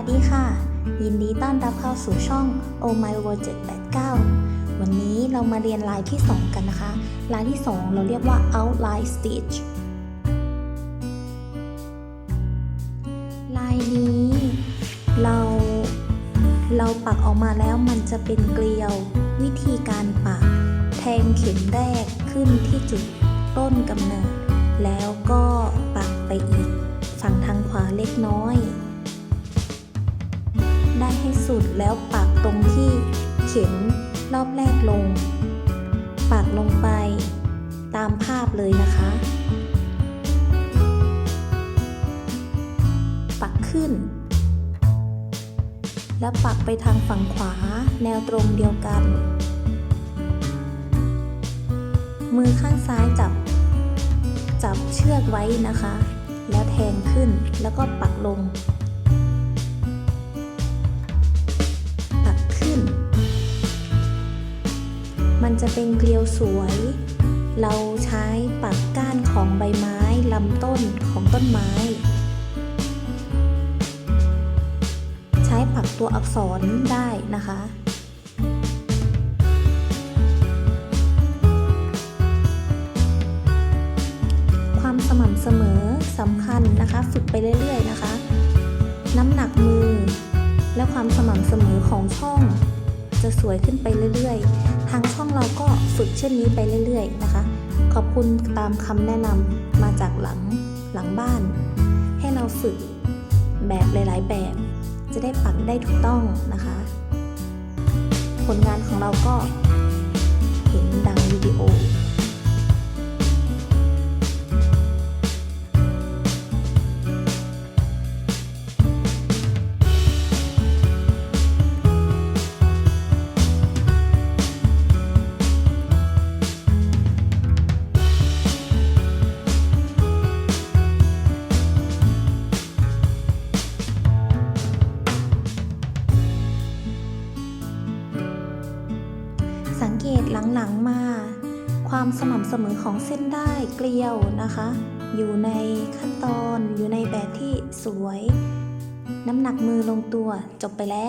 วัสดีค่ะ ยินดีต้อนรับเข้าสู่ช่อง Oh My World 789 วันนี้เรามาเรียนลายที่ 2 กันนะคะ ลายที่ 2 เราเรียกว่า outline stitch ลายนี้เราเราปักออกมาแล้วมันจะเป็นเกลียว วิธีการปัก แทงเข็มแรกขึ้นที่จุดต้นกำเนิด แล้วก็ปักไปอีก ฝั่งทางขวาเล็กน้อย ได้ให้สุดแล้วปักตรงที่เข็มรอบแรกลง ปักลงไปตามภาพเลยนะคะ ปักขึ้น แล้วปักไปทางฝั่งขวาแนวตรงเดียวกัน มือข้างซ้ายจับ จับเชือกไว้นะคะ แล้วแทงขึ้นแล้วก็ปักลง มันจะเป็นเกลียวสวย เราใช้ปักก้านของใบไม้ลำต้นของต้นไม้ ใช้ปักตัวอักษรได้นะคะความสม่ำเสมอสำคัญนะคะ ฝึกไปเรื่อยๆนะคะ น้ำหนักมือ และความสม่ำเสมอของช่อง จะสวยขึ้นไปเรื่อยๆ ทางช่องเราก็ฝึกเช่นนี้ไปเรื่อยๆนะคะ ขอบคุณตามคำแนะนำมาจากหลังหลังบ้าน ให้เราฝึกแบบหลายๆแบบ จะได้ปักได้ถูกต้องนะคะ ผลงานของเราก็เห็นดังวิดีโอ หลังๆมา ความสม่ำเสมอของเส้นได้เกลียวนะคะ อยู่ในขั้นตอนอยู่ในแบบที่สวย น้ำหนักมือลงตัวจบไปแล้ว